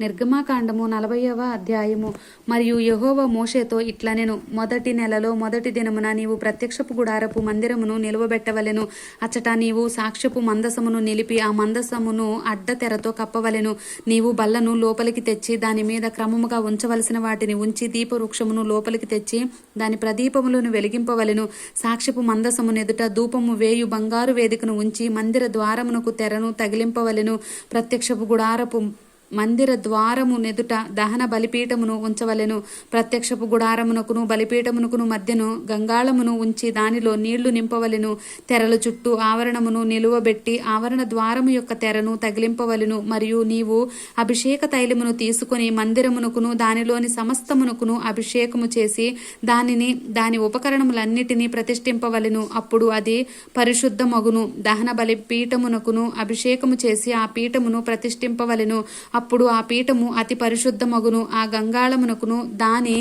నిర్గమాకాండము నలభైవ అధ్యాయము. మరియు యహోవ మోషేతో ఇట్లా నేను మొదటి నెలలో మొదటి దినమున నీవు ప్రత్యక్షపు గుడారపు మందిరమును నిలువబెట్టవలెను అచ్చట నీవు సాక్ష్యపు మందసమును నిలిపి ఆ మందసమును అడ్డ తెరతో కప్పవలెను. నీవు బల్లను లోపలికి తెచ్చి దాని మీద క్రమముగా ఉంచవలసిన వాటిని ఉంచి దీపవృక్షమును లోపలికి తెచ్చి దాని ప్రదీపములను వెలిగింపవలెను. సాక్ష్యపు మందసము ఎదుట ధూపము వేయు బంగారు వేదికను ఉంచి మందిర ద్వారమునకు తెరను తగిలింపవలెను. ప్రత్యక్షపు గుడారపు మందిర ద్వారము నెదుట దహన బలిపీఠమును ఉంచవలెను. ప్రత్యక్షపు గుడారమునకును బలిపీఠమునకును మధ్యను గంగాళమును ఉంచి దానిలో నీళ్ళు నింపవలెను. తెరల చుట్టూ ఆవరణమును నిలువబెట్టి ఆవరణ ద్వారము యొక్క తెరను తగిలింపవలెను. మరియు నీవు అభిషేక తైలమును తీసుకొని మందిరమునకును దానిలోని సమస్తమునకును అభిషేకము చేసి దానిని దాని ఉపకరణములన్నిటినీ ప్రతిష్ఠింపవలెను. అప్పుడు అది పరిశుద్ధ మగును దహన బలి పీఠమునకును అభిషేకము చేసి ఆ పీఠమును ప్రతిష్ఠింపవలెను. అప్పుడు ఆ పీఠము అతి పరిశుద్ధమగును ఆ గంగాళమునకును దాని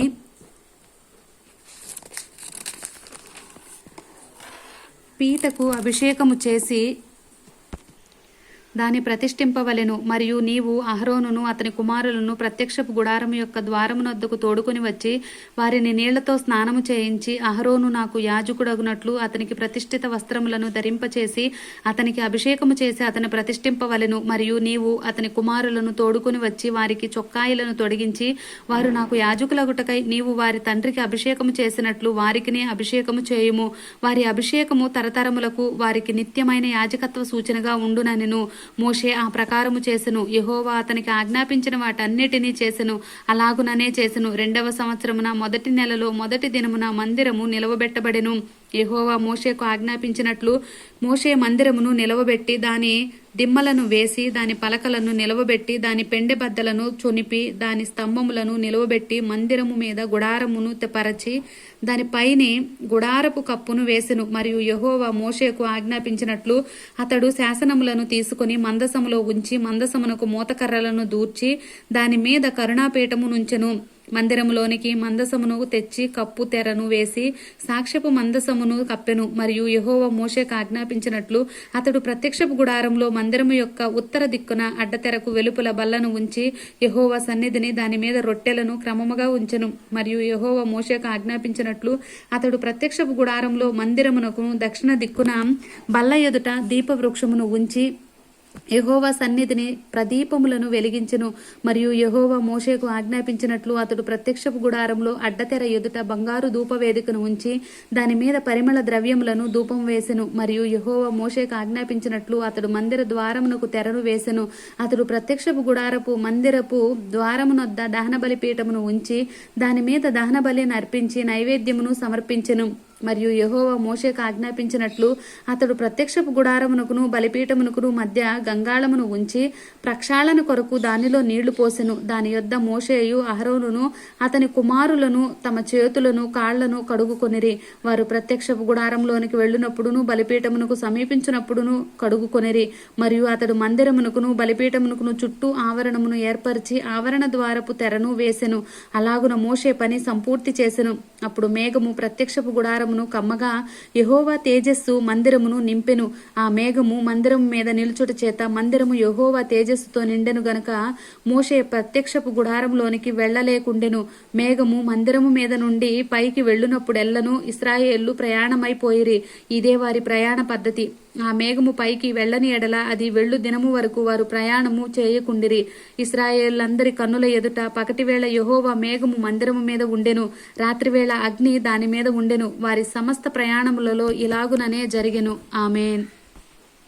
పీటకు అభిషేకము చేసి దాని ప్రతిష్ఠింపవలెను. మరియు నీవు అహరోనును అతని కుమారులను ప్రత్యక్షపు గుడారము యొక్క ద్వారమునొద్దకు తోడుకొని వచ్చి వారిని నీళ్ళతో స్నానము చేయించి అహరోను నాకు యాజకుడగునట్లు అతనికి ప్రతిష్ఠిత వస్త్రములను ధరింపచేసి అతనికి అభిషేకము చేసి అతని ప్రతిష్ఠింపవలెను. మరియు నీవు అతని కుమారులను తోడుకొని వచ్చి వారికి చొక్కాయిలను తొడిగించి వారు నాకు యాజకులగుటకై నీవు వారి తండ్రికి అభిషేకము చేసినట్లు వారికినే అభిషేకము చేయుము. వారి అభిషేకము తరతరములకు వారికి నిత్యమైన యాజకత్వ సూచనగా ఉండునెను మోషే ఆ ప్రకారము చేసెను. యెహోవా అతనికి ఆజ్ఞాపించిన వాటన్నిటినీ చేసెను. అలాగుననే చేసెను. రెండవ సంవత్సరమున మొదటి నెలలో మొదటి దినమున మందిరము నిలవబెట్టబడెను. యహోవా మోషేకు ఆజ్ఞాపించినట్లు మోషే మందిరమును నిలవబెట్టి దాని దిమ్మలను వేసి దాని పలకలను నిలవబెట్టి దాని పెండె బద్దలను చొనిపి దాని స్తంభములను నిలవబెట్టి మందిరము మీద గుడారమును పరచి దానిపైనే గుడారపు కప్పును వేసెను. మరియు యహోవా మోషేకు ఆజ్ఞాపించినట్లు అతడు శాసనములను తీసుకుని మందసములో ఉంచి మందసమునకు మూతకర్రలను దూర్చి దాని మీద కరుణాపీఠము నుంచెను. మందిరములోనికి మందసమును తెచ్చి కప్పు తెరను వేసి సాక్ష్యపు మందసమును కప్పెను. మరియు యహోవ మోషేకు ఆజ్ఞాపించినట్లు అతడు ప్రత్యక్షపు గుడారంలో మందిరము యొక్క ఉత్తర దిక్కున అడ్డతెరకు వెలుపల బల్లను ఉంచి యహోవ సన్నిధిని దాని మీద రొట్టెలను క్రమముగా ఉంచెను. మరియు యహోవ మోషేకు ఆజ్ఞాపించినట్లు అతడు ప్రత్యక్షపు గుడారంలో మందిరమునకు దక్షిణ దిక్కున బల్ల ఎదుట దీపవృక్షమును ఉంచి యహోవా సన్నిధిని ప్రదీపములను వెలిగించెను మరియు యహోవా మోషేకు ఆజ్ఞాపించినట్లు అతడు ప్రత్యక్షపు గుడారంలో అడ్డతెర ఎదుట బంగారు ధూపవేదికను ఉంచి దాని మీద పరిమళ ద్రవ్యములను ధూపం వేసెను మరియు యహోవా మోషేకు ఆజ్ఞాపించినట్లు అతడు మందిర ద్వారమునకు తెరను వేసెను. అతడు ప్రత్యక్షపు గుడారపు మందిరపు ద్వారమునొద్ద దహన బలిపీఠమును ఉంచి దాని మీద దహన బలిని అర్పించి నైవేద్యమును సమర్పించెను. మరియు యహోవ మోషేకు ఆజ్ఞాపించినట్లు అతడు ప్రత్యక్షపు గుడారమునకును బలిపీఠమునకును మధ్య గంగాళమును ఉంచి ప్రక్షాళన కొరకు దానిలో నీళ్ళు పోసెను. దాని యొద్ద మోషేయు అహరోనును అతని కుమారులను తమ చేతులను కాళ్ళను కడుగుకొనిరి. వారు ప్రత్యక్షపు గుడారంలోనికి వెళ్ళినప్పుడును బలిపీఠమునకు సమీపించినప్పుడును కడుగుకొనిరి. మరియు అతడు మందిరమునకును బలిపీఠమునకును చుట్టూ ఆవరణమును ఏర్పరిచి ఆవరణ ద్వారపు తెరను వేసెను. అలాగున మోషే పని సంపూర్తి చేసెను. అప్పుడు మేఘము ప్రత్యక్షపు గుడారమును కమ్మగా యహోవా తేజస్సు మందిరమును నింపెను. ఆ మేఘము మందిరము మీద నిలుచుట చేత మందిరము యహోవా తేజస్సుతో నిండెను గనక మోషే ప్రత్యక్షపు గుడారంలోనికి వెళ్ళలేకుండెను. మేఘము మందిరము మీద నుండి పైకి వెళ్ళునప్పుడెల్లను ఇస్రాయేళ్ళు ప్రయాణమైపోయిరి. ఇదే వారి ప్రయాణ పద్ధతి. ఆ మేఘము పైకి వెళ్ళని ఎడల అది వెళ్ళు దినము వరకు వారు ప్రయాణము చేయకుండిరి. ఇస్రాయేళ్ళందరి కన్నుల ఎదుట పగటివేళ యహోవా మేఘము మందిరము మీద ఉండెను. రాత్రివేళ అగ్ని దాని మీద ఉండెను. వారి సమస్త ప్రయాణములలో ఇలాగుననే జరిగెను. ఆమెన్.